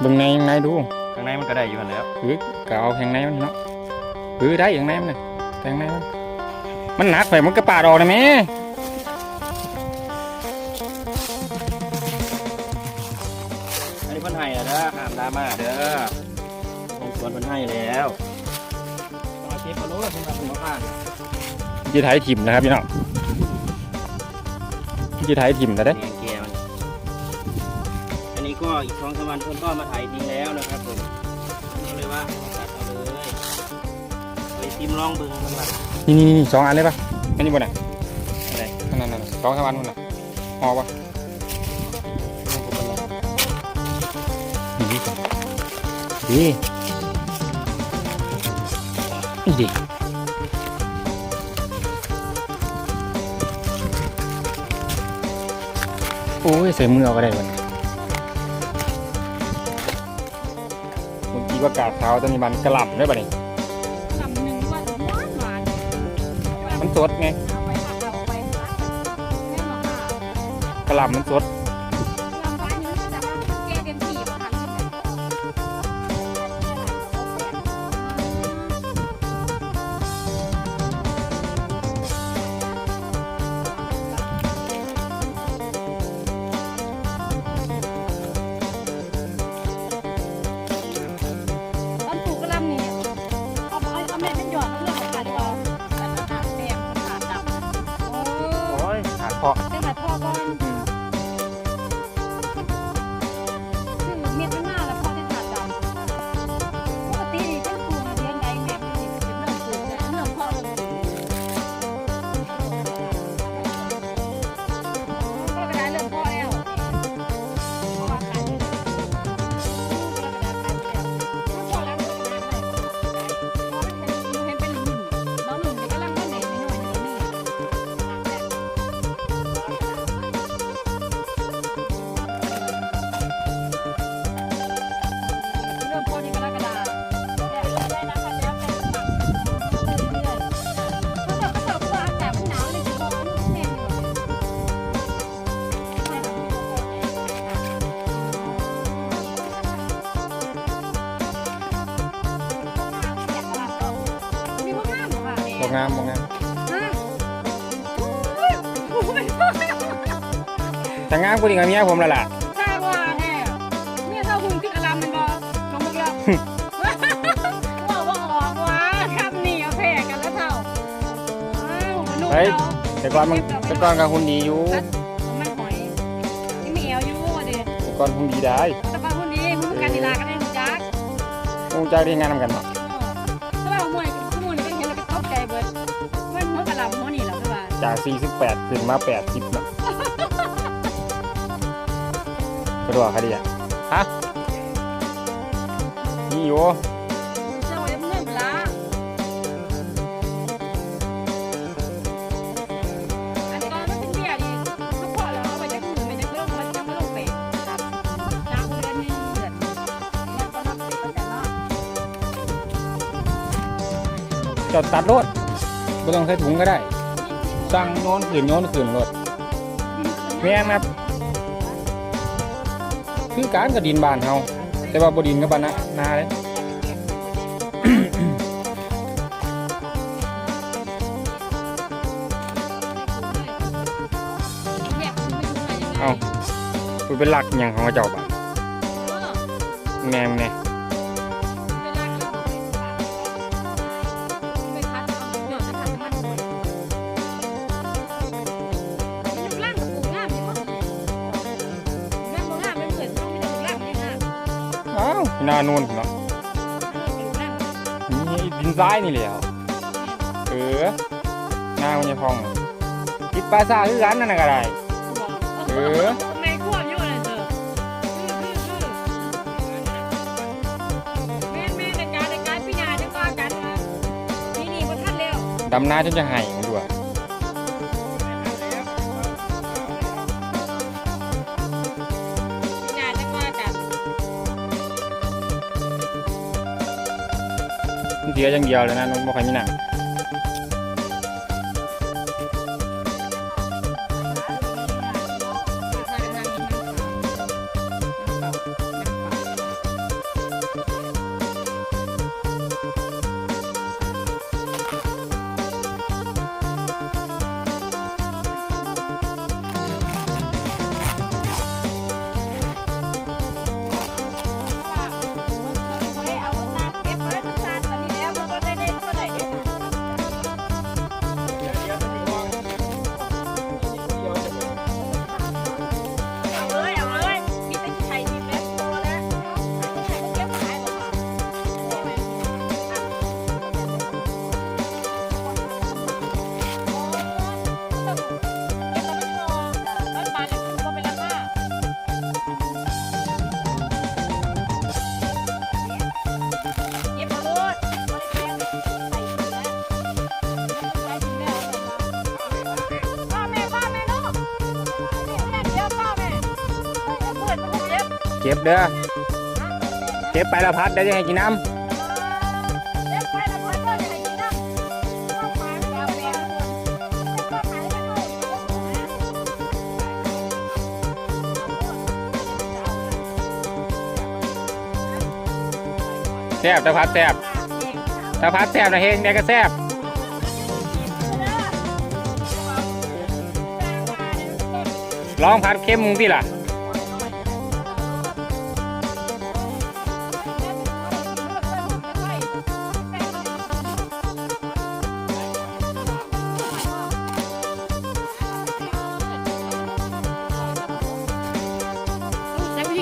เบิ่งในข้างในดูข้างในมันก็ได้อยู่หั่นแหล้วเออก็เอาข้างในมันเนาะเออได้ข้างในมันเลยข้างในมันมันหนักไปมันก็ปาดออกนะแม่อันนี้เพิ่นให้แล้วเด้อห้ามดราม่าเด้อลงสวนเพิ่นให้แล้วต้องเอาเก็บมาโลดเพิ่นว่าเพิ่นมาผ่านจีไทยถิ่มนะครับพี่น้องจีไทยถิ่มแล้วเด้แกงแกมันอันนี้ก็อีกสองสามวันเพิ่นก็มาถ่ายทิ้งแล้วนะครับผมนี่เลยว่าตัดเอาเลยไปซิมลองเบิ่งมันว่านี่นี่นี่สองอันเลยปะอันนี้บนไหนอะไรนั่นนั่นนั่นสองสามอันบนไหนะออกปะนี่นี่นี่ดิโอ้ยใส่มือเอาก็ได้วันเมื่อกี้ว่ากาดเท้าตอนนี้มันกระหล่ำได้ปะนี่ลำหนึ่งว่าหวานหวานมันสดไงเอาไปค่ะเอาไปค่ะแม่หมอค่ะกระหล่ำมันสด อ้ งามบอกงามฮะแต่งามกูดีกับเมียผมแล้วล่ะทราบว่าแน่เนี่ยเท่าหุ่นขึ้นอารามมันบอลงมาแล้วว่าว่าออกว่าครับนี่เอาแพ้กันแล้วเท่าอ้าวมนุษย์เรา แต่ก่อนมันแต่ก่อนกับหุ่นดีอยู่มันหอยนี่มีเอวอยู่เด็ดแต่ก่อนหุ่นดีได้แต่ก่อนหุ่นดีหุ่นกันดีลากันได้หุ่นจักคงจะได้งานนำกันเจาก 48 ขึ้นมา 80เนาะกระโดดคดีอะฮะนี่อยู่เจ้าจะเมื่อยเวลาอันก่อนมันเป็นเบียร์ดีถ้าพอแล้วเอาไปจะหื่นไปจะเริ่มมันจะไม่ลงเปะครับน้ำเดือนหนึงเดือนแล้วก็นับสิบก็จะเนาะจอดตัดรถไม่ต้องใส่ถุงก็ได้ สั่งโยนขืนโยนขืนรถแม่นครับ คือการกับดินบานเฮาแต่ว่าบดินกับบานนานาเลยเอาเป็นหลักอย่างของเจ้าบ้านแม่งแน่ อ้าวหน้านู่นเนาะนี่ดินทรายนี่แหละเออหน้ามันจะพองติดปลาซ่าคือกันนั่นน่ะก็ได้เออไม่ควบอยู่เลยเถอะแม่แม่ในการในการพิจารณาจะว่ากันว่านี่นี่พอท่านเร็วดำหน้าจนจะหาย เสียอย่างเดียวเลยนะมันบ่ค่อยมีหนัง ก็บเด้อเก็บไปละพัดเดี๋ยวจะให้กินน้เด็กไปแล้วพ่อก็จะให้กินน้ำแซบตะพัดแซบตะพัดแซบนะเฮงเด็กก็แซบลองพัดเข้มมึงพี่ล่ะ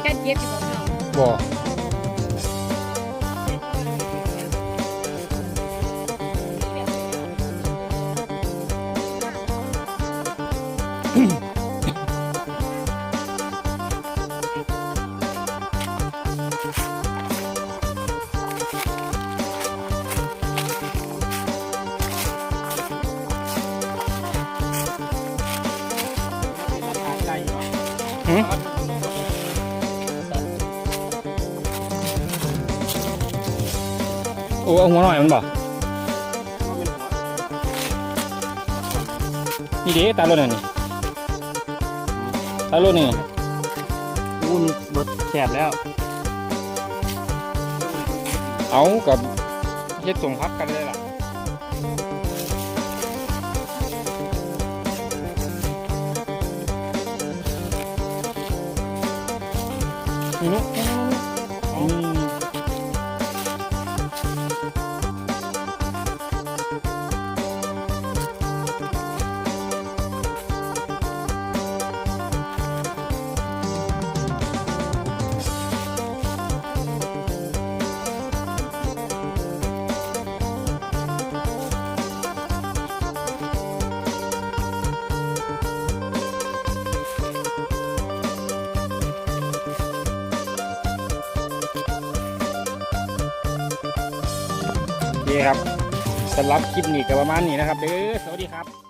การเก็บอยู่ของเราบ่หึ โอ้เอาหัวหน่อยมันบ่นี่เด้ตาโลดน่ะนี่ตาโลดนี่อุ่นบดแสบแล้ว เอากับเฮ็ดส่งพักกันเลยล่ะนี่นุ๊ก ครับสำหรับคลิปนี้ก็ประมาณนี้นะครับเด้อสวัสดีครับ